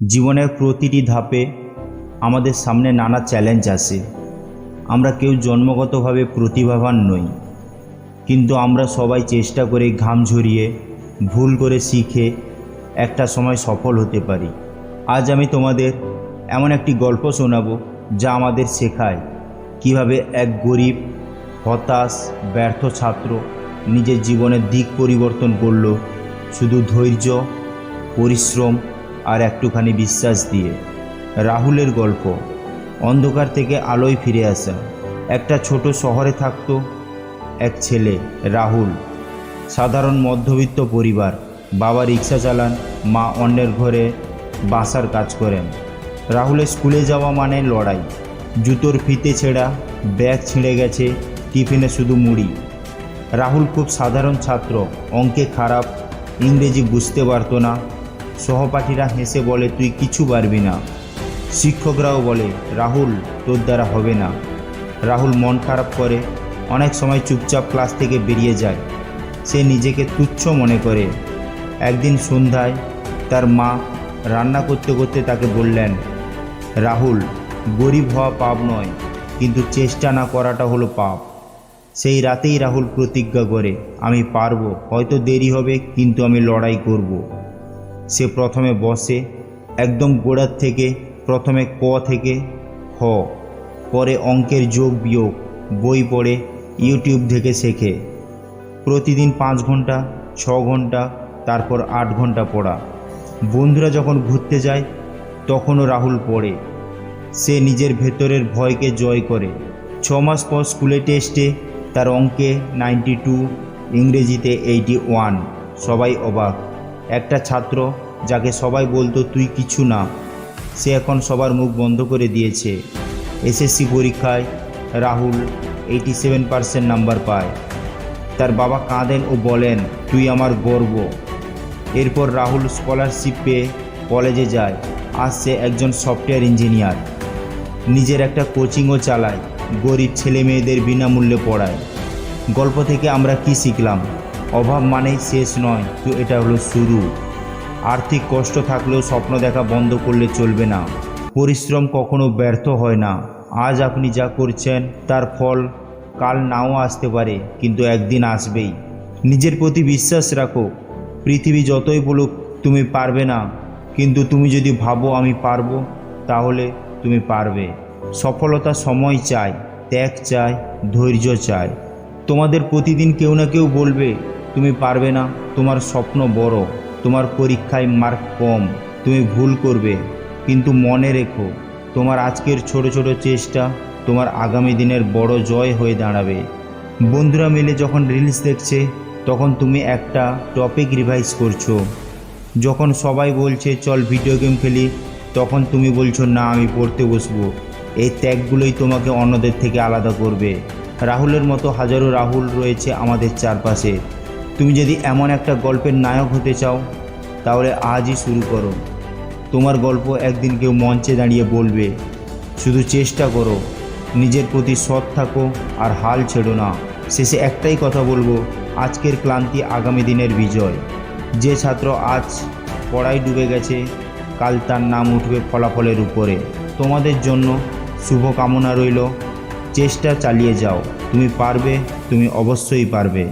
জীবনের প্রতিটি ধাপে আমাদের সামনে নানা চ্যালেঞ্জ আসে। আমরা কেউ জন্মগতভাবে প্রতিভাবান নই, কিন্তু আমরা সবাই চেষ্টা করে ঘাম ঝরিয়ে, ভুল করে শিখে একটা সময় সফল হতে পারি। আজ আমি তোমাদের এমন একটি গল্প শোনাব যা আমাদের শেখায় কীভাবে এক গরিব, হতাশ, ব্যর্থ ছাত্র নিজের জীবনের দিক পরিবর্তন করল। শুধু ধৈর্য, পরিশ্রম আর একটুখানি বিশ্বাস দিয়ে। রাহুলের গল্প। অন্ধকার থেকে আলোয় ফিরে আসা। একটা ছোট শহরে থাকতো এক ছেলে, রাহুল। সাধারণ মধ্যবিত্ত পরিবার। বাবা রিক্সা চালান, মা অন্যের ঘরে বাসার কাজ করেন। রাহুলের স্কুলে যাওয়া মানে লড়াই। জুতোর ফিতে ছেঁড়া, ব্যাগ ছিঁড়ে গেছে, টিফিনে শুধু মুড়ি। রাহুল খুব সাধারণ ছাত্র, অঙ্কে খারাপ, ইংরেজি বুঝতে পারতো না। সহপাঠীরা হেসে বলে, তুই কিছু পারবি না। শিক্ষকরাও বলে, রাহুল, তোর দ্বারা হবে না। রাহুল মন খারাপ করে, অনেক সময় চুপচাপ ক্লাস থেকে বেরিয়ে যায়। সে নিজেকে তুচ্ছ মনে করে। একদিন সন্ধ্যায় তার মা রান্না করতে করতে তাকে বললেন, রাহুল, গরিব হওয়া পাপ নয়, কিন্তু চেষ্টা না করাটা হলো পাপ। সেই রাতেই রাহুল প্রতিজ্ঞা করে, আমি পারব, হয়তো দেরি হবে, কিন্তু আমি লড়াই করব। সে প্রথমে বসে, একদম গোড়ার থেকে, প্রথমে ক থেকে খ, পরে অঙ্কের যোগ বিয়োগ, বই পড়ে, ইউটিউব থেকে শেখে। প্রতিদিন পাঁচ ঘণ্টা, ছ ঘণ্টা, তারপর আট ঘণ্টা পড়া। বন্ধুরা যখন ঘুরতে যায়, তখনও রাহুল পড়ে। সে নিজের ভেতরের ভয়কে জয় করে। ছ মাস পর স্কুলে টেস্টে তার অঙ্কে নাইনটি টু, ইংরেজিতে এইটি ওয়ান। সবাই অবাক। একটা ছাত্র যাকে সবাই বলতো, তুই কিছু না। সে এখন সবার মুখ বন্ধ করে দিয়েছে। এসএসসি পরীক্ষায় Rahul eighty seven percent number পায়। তার বাবা কাঁদেন ও বলেন, তুই আমার গর্ব। এরপর রাহুল স্কলারশিপ পেয়ে কলেজে যায়। আজ সে একজন সফটওয়্যার ইঞ্জিনিয়ার নিজের একটা কোচিংও চালায়। গরিব ছেলে মেয়েদের বিনামূল্যে পড়ায়। গল্প থেকে আমরা কি শিখলাম? অভাব মানেই শেষ নয়, তো এটা হলো শুরু। আর্থিক কষ্ট থাকলেও স্বপ্ন দেখা বন্ধ করলে চলবে না। পরিশ্রম কখনো ব্যর্থ হয় না। আজ আপনি যা করছেন, তার ফল কাল নাও আসতে পারে, কিন্তু একদিন আসবেই। নিজের প্রতি বিশ্বাস রাখো, পৃথিবী যতই বলুক তুমি পারবে না, কিন্তু তুমি যদি ভাবো আমি পারব, তাহলে তুমি পারবে। সফলতা সময় চাই ত্যাগ চাই ধৈর্য চাই তোমাদের প্রতিদিন কেউ না কেউ বলবে তুমি পারবে না, তোমার স্বপ্ন বড়, তোমার পরীক্ষায় মার্ক কম, তুমি ভুল করবে। কিন্তু মনে রেখো, তোমার আজকের ছোট ছোট চেষ্টা তোমার আগামী দিনের বড় জয় হয়ে দাঁড়াবে। বন্ধুরা মিলে যখন রিলস দেখছে, তখন তুমি একটা টপিক রিভাইজ করছ। যখন সবাই বলছে, চল ভিডিও গেম খেলি, তখন তুমি বলছো, না, আমি পড়তে বসবো। এই ত্যাগগুলোই তোমাকে অন্যদের থেকে আলাদা করবে। রাহুলের মতো হাজারো রাহুল রয়েছে আমাদের চারপাশে। তুমি যদি এমন একটা গল্পের নায়ক হতে চাও, তাহলে আজই শুরু করো। তোমার গল্প একদিন কেউ মঞ্চে দাঁড়িয়ে বলবে, শুধু চেষ্টা করো, নিজের প্রতি সৎ থাকো আর হাল ছেড়ো না। শেষে একটাই কথা বলব, আজকের ক্লান্তি আগামী দিনের বিজয়। যে ছাত্র আজ পড়ায় ডুবে গেছে, কাল তার নাম উঠবে ফলাফলের উপরে। তোমাদের জন্য শুভ কামনা রইল। চেষ্টা চালিয়ে যাও। তুমি পারবে, তুমি অবশ্যই পারবে।